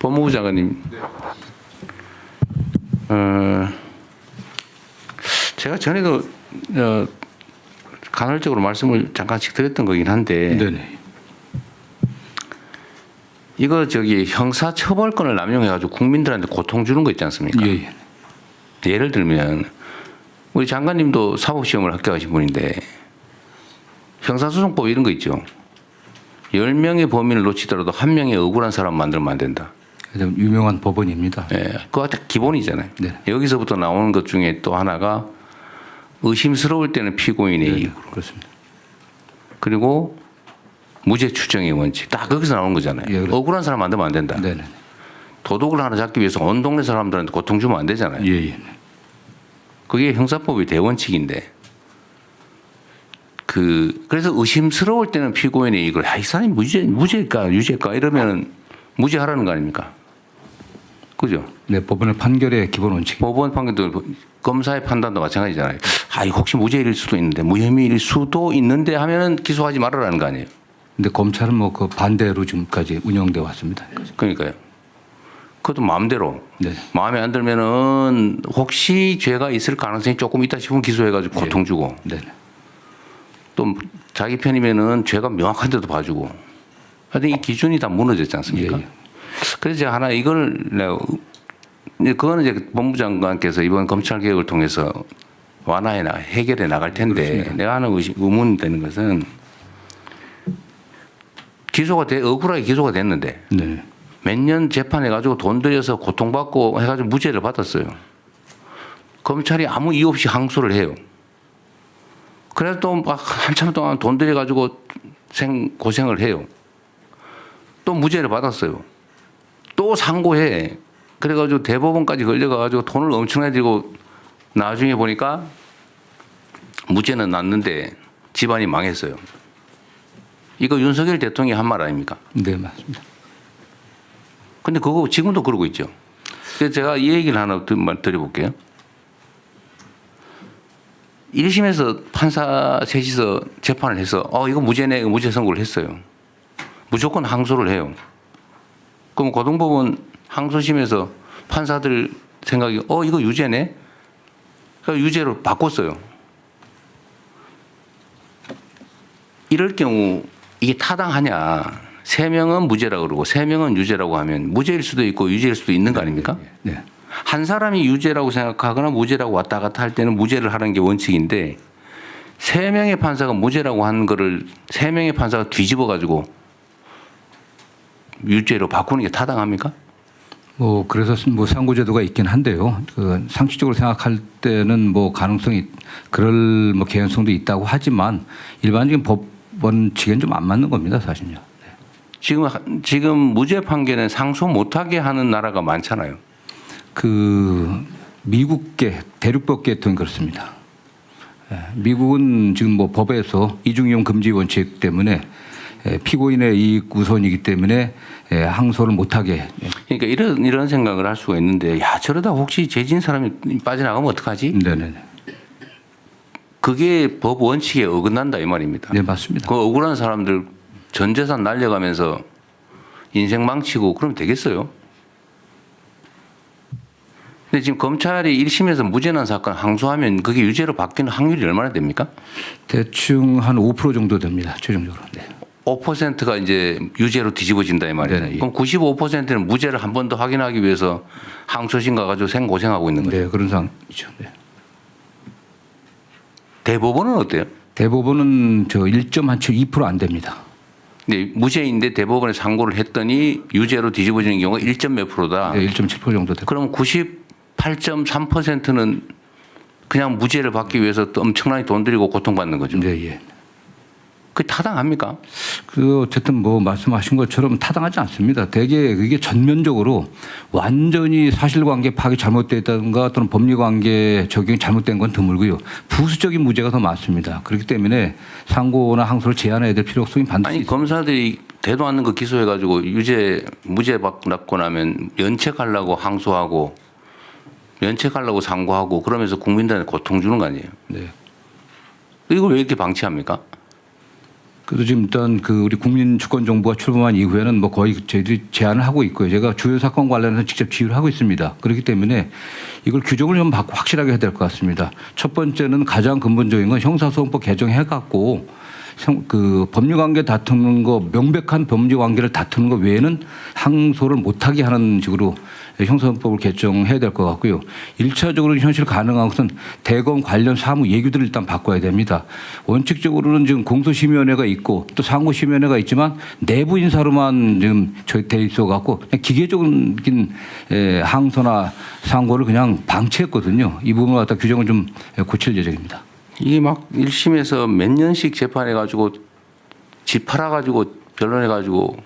법무부 장관님. 어, 제가 전에도 어, 간헐적으로 말씀을 잠깐씩 드렸던 거긴 한데 네네. 이거 저기 형사 처벌권을 남용해 가지고 국민들한테 고통 주는 거 있지 않습니까? 예, 예. 예를 들면 우리 장관님도 사법 시험을 합격하신 분인데 형사소송법 이런 거 있죠. 10명의 범인을 놓치더라도 한 명의 억울한 사람 만들면 안 된다. 좀 유명한 법원입니다. 예, 그거 다 기본이잖아요. 네. 여기서부터 나오는 것 중에 또 하나가 의심스러울 때는 피고인의 네, 이익 그렇습니다. 그리고 무죄 추정의 원칙 딱 거기서 나오는 거잖아요. 예. 억울한 사람 만들면 안 된다. 네네. 도둑을 하나 잡기 위해서 온 동네 사람들한테 고통 주면 안 되잖아요. 예, 예. 그게 형사법의 대원칙인데 그 그래서 의심스러울 때는 피고인의 이익을 아, 이 사람이 무죄 무죄일까 유죄일까 이러면은 무죄하라는 거 아닙니까? 그죠? 네, 법원의 판결의 기본 원칙. 법원 판결도 검사의 판단도 마찬가지잖아요. 아, 이거 혹시 무죄일 수도 있는데 무혐의일 수도 있는데 하면은 기소하지 말아라는 거 아니에요. 근데 검찰은 뭐 그 반대로 지금까지 운영돼 왔습니다. 그러니까요. 그것도 마음대로 네. 마음에 안 들면은 혹시 죄가 있을 가능성이 조금 있다 싶으면 기소해가지고 고통 주고 네. 또 자기 편이면은 죄가 명확한데도 봐주고. 하여튼 이 기준이 다 무너졌지 않습니까? 예, 예. 그래서 제가 하나 이걸 내가 이제 그거는 이제 법무장관께서 이번 검찰 개혁을 통해서 완화해 나 해결해 나갈 텐데 내가 하는 의심, 의문 되는 것은 기소가 돼 억울하게 기소가 됐는데 네. 몇년 재판해 가지고 돈 들여서 고통받고 해가지고 무죄를 받았어요. 검찰이 아무 이유 없이 항소를 해요. 그래서 또 막 한참 동안 돈 들여 가지고 생 고생을 해요. 또 무죄를 받았어요. 또 상고해. 그래가지고 대법원까지 걸려가지고 돈을 엄청나게 들고 나중에 보니까 무죄는 났는데 집안이 망했어요. 이거 윤석열 대통령이 한 말 아닙니까? 네, 맞습니다. 근데 그거 지금도 그러고 있죠. 그래서 제가 이 얘기를 하나 드- 드려볼게요. 1심에서 판사 셋이서 재판을 해서 어 이거 무죄네 무죄 선고를 했어요. 무조건 항소를 해요. 그럼 고등법원 항소심에서 판사들 생각이 어 이거 유죄네. 그러니까 유죄로 바꿨어요. 이럴 경우 이게 타당하냐? 세 명은 무죄라고 그러고 세 명은 유죄라고 하면 무죄일 수도 있고 유죄일 수도 있는 거 아닙니까? 네. 한 사람이 유죄라고 생각하거나 무죄라고 왔다 갔다 할 때는 무죄를 하는 게 원칙인데 세 명의 판사가 무죄라고 하는 거를 세 명의 판사가 뒤집어 가지고 유죄로 바꾸는 게 타당합니까? 뭐 그래서 뭐 상고제도가 있긴 한데요. 그 상식적으로 생각할 때는 뭐 가능성이 그럴 뭐 개연성도 있다고 하지만 일반적인 법원 측엔 좀 안 맞는 겁니다, 사실요. 지금 하- 지금 무죄 판결은 상소 못하게 하는 나라가 많잖아요. 그 미국계 대륙법계통이 그렇습니다. 예, 미국은 지금 뭐 법에서 이중이용 금지 원칙 때문에 예, 피고인의 이익 우선이기 때문에 예, 항소를 못하게 예, 그러니까 이런 이런 생각을 할 수가 있는데 야 저러다 혹시 죄진 사람이 빠져나가면 어떡하지? 네네 그게 법 원칙에 어긋난다 이 말입니다. 네 맞습니다. 그 억울한 사람들 전 재산 날려가면서 인생 망치고 그러면 되겠어요? 근데 지금 검찰이 1심에서 무죄난 사건 항소하면 그게 유죄로 바뀌는 확률이 얼마나 됩니까? 대충 한 5% 정도 됩니다 최종적으로. 네. 5%가 이제 유죄로 뒤집어진다 이 말이에요. 네네, 예. 그럼 95%는 무죄를 한 번 더 확인하기 위해서 항소심 가가지고 생고생하고 있는 거예요. 네 그런 상황이죠. 네. 대법원은 어때요? 대법원은 저 1.2%안 됩니다. 근데 무죄인데 대법원에 상고를 했더니 유죄로 뒤집어지는 경우가 1. 몇 프로다. 네, 1.7% 정도 됩니다. 그럼 98.3%는 그냥 무죄를 받기 위해서 또 엄청나게 돈 들이고 고통받는 거죠. 네, 예. 그게 타당합니까? 그 어쨌든 뭐 말씀하신 것처럼 타당하지 않습니다. 대개 그게 전면적으로 완전히 사실관계 파악이 잘못됐다든가 또는 법리관계 적용이 잘못된 건 드물고요. 부수적인 무죄가 더 많습니다. 그렇기 때문에 상고나 항소를 제한해야 될 필요성이 반드시 아니 검사들이 대도 않는 거 기소해가지고 유죄 무죄 받고 나면 면책하려고 항소하고 면책하려고 상고하고 그러면서 국민들한테 고통 주는 거 아니에요? 네. 이걸 왜 이렇게 방치합니까? 그래도 지금 일단 그 우리 국민주권정부가 출범한 이후에는 뭐 거의 저희들이 제안을 하고 있고요. 제가 주요 사건 관련해서 직접 지휘를 하고 있습니다. 그렇기 때문에 이걸 규정을 좀 확실하게 해야 될 것 같습니다. 첫 번째는 가장 근본적인 건 형사소송법 개정해 갖고 그 법률관계 다투는 거 명백한 법률관계를 다투는 거 외에는 항소를 못하게 하는 식으로 형사소송법을 개정해야 될 것 같고요. 일차적으로 현실 가능한 것은 대검 관련 사무 예규들을 일단 바꿔야 됩니다. 원칙적으로는 지금 공소심의위원회가 있고 또 상고심의위원회가 있지만 내부 인사로만 지금 저희 돼 있어 갖고 그냥 기계적인 에, 항소나 상고를 그냥 방치했거든요. 이 부분을 갖다 규정을 좀 고칠 예정입니다. 이게 막 1심에서 몇 년씩 재판해가지고 집 팔아가지고 변론해가지고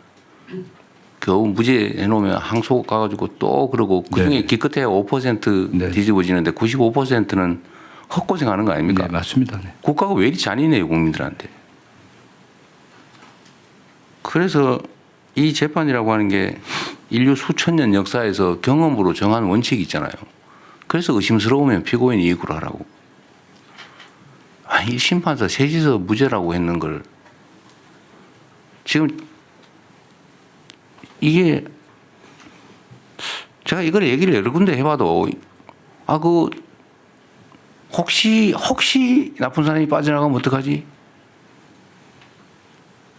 겨우 무죄 해 놓으면 항소 가가지고 또 그러고 그중에 네. 기껏해야 5% 네. 뒤집어지는데 95%는 헛고생하는 거 아닙니까? 네, 맞습니다. 네. 국가가 왜 이리 잔인해요 국민들한테. 그래서 이 재판이라고 하는 게 인류 수천 년 역사에서 경험으로 정한 원칙이 있잖아요. 그래서 의심스러우면 피고인 이익으로 하라고. 아니 심판사 셋이서 무죄라고 했는 걸 지금 이게 제가 이걸 얘기를 여러 군데 해봐도 아 그 혹시 혹시 나쁜 사람이 빠져나가면 어떡하지?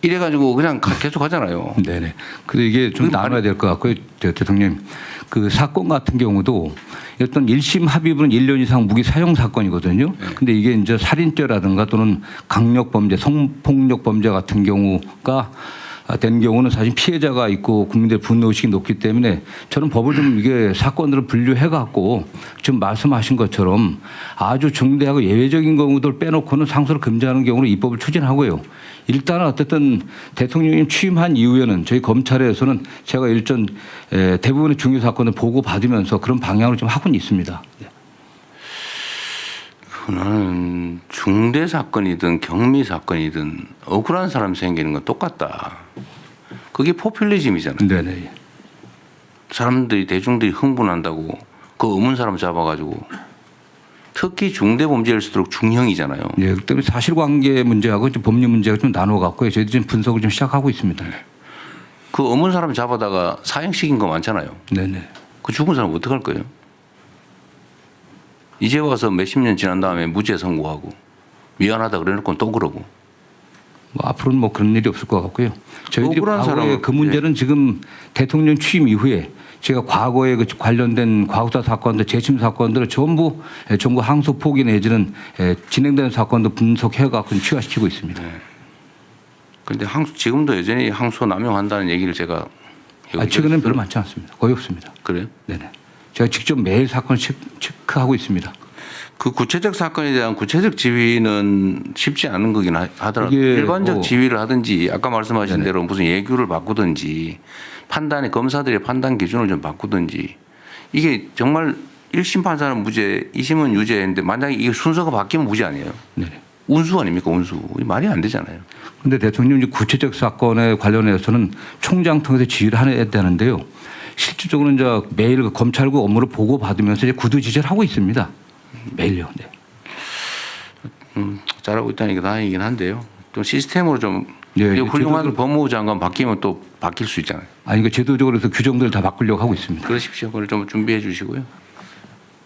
이래가지고 그냥 가- 계속 하잖아요. 네네. 그래서 이게 좀 나눠야 될 것 같고요. 대- 대통령. 그 사건 같은 경우도 어떤 1심 합의부는 1년 이상 무기 사용 사건이거든요. 근데 이게 이제 살인죄라든가 또는 강력 범죄, 성폭력 범죄 같은 경우가 된 경우는 사실 피해자가 있고 국민들 분노 의식이 높기 때문에 저는 법을 좀 이게 사건들을 분류해 갖고 지금 말씀하신 것처럼 아주 중대하고 예외적인 경우들 빼놓고는 상소를 금지하는 경우로 입법을 추진하고요. 일단은 어쨌든 대통령님 취임한 이후에는 저희 검찰에서는 제가 일전 에, 대부분의 중요 사건을 보고 받으면서 그런 방향으로 좀 하고는 있습니다. 네. 그거는 중대 사건이든 경미 사건이든 억울한 사람 생기는 건 똑같다. 그게 포퓰리즘이잖아요. 네네. 사람들이 대중들이 흥분한다고 그 의문 사람 잡아가지고 특히 중대 범죄일수록 중형이잖아요. 예, 그 때문에 사실관계 문제하고 좀 법률 문제가 좀 나눠 갖고요. 저희들이 지금 분석을 좀 시작하고 있습니다. 그 의문 사람 잡아다가 사형시킨 거 많잖아요. 네네. 그 죽은 사람 어떡할 거예요? 이제 와서 몇십 년 지난 다음에 무죄 선고하고 미안하다 그래놓고 또 그러고 뭐 앞으로는 뭐 그런 일이 없을 것 같고요. 저희들이 과거에 그 문제는 지금 대통령 취임 이후에 제가 과거에 그 관련된 과거사 사건들, 재심 사건들을 전부 예, 전부 항소 포기 내지는 예, 진행되는 사건도 분석해 갖고 취하시키고 있습니다. 근데 항소 지금도 여전히 항소 남용한다는 얘기를 제가 아, 최근에는 별로 많지 않습니다. 거의 없습니다. 그래요? 네네. 제가 직접 매일 사건을 체- 체크하고 있습니다. 그 구체적 사건에 대한 구체적 지휘는 쉽지 않은 거긴 하- 하더라도 이게 일반적 뭐- 지휘를 하든지 아까 말씀하신 대로 무슨 예규를 바꾸든지 판단의 검사들의 판단 기준을 좀 바꾸든지 이게 정말 1심 판사는 무죄, 2심은 유죄인데 만약에 이게 순서가 바뀌면 무죄 아니에요? 네네. 운수 아닙니까 운수? 말이 안 되잖아요. 근데 대통령 이제 구체적 사건에 관련해서는 총장 통해서 지휘를 해야 되는데요. 실질적으로 이제 매일 그 검찰국 업무를 보고 받으면서 이제 구두 지시를 하고 있습니다. 매일요. 네. 음, 잘하고 있다는 게 다행이긴 한데요. 좀 시스템으로 좀 예, 예, 훌륭한 법무부 장관 바뀌면 또 바뀔 수 있잖아요. 아니 그 제도적으로 해서 규정들을 다 바꾸려고 하고 있습니다. 그러십시오. 그걸 좀 준비해 주시고요.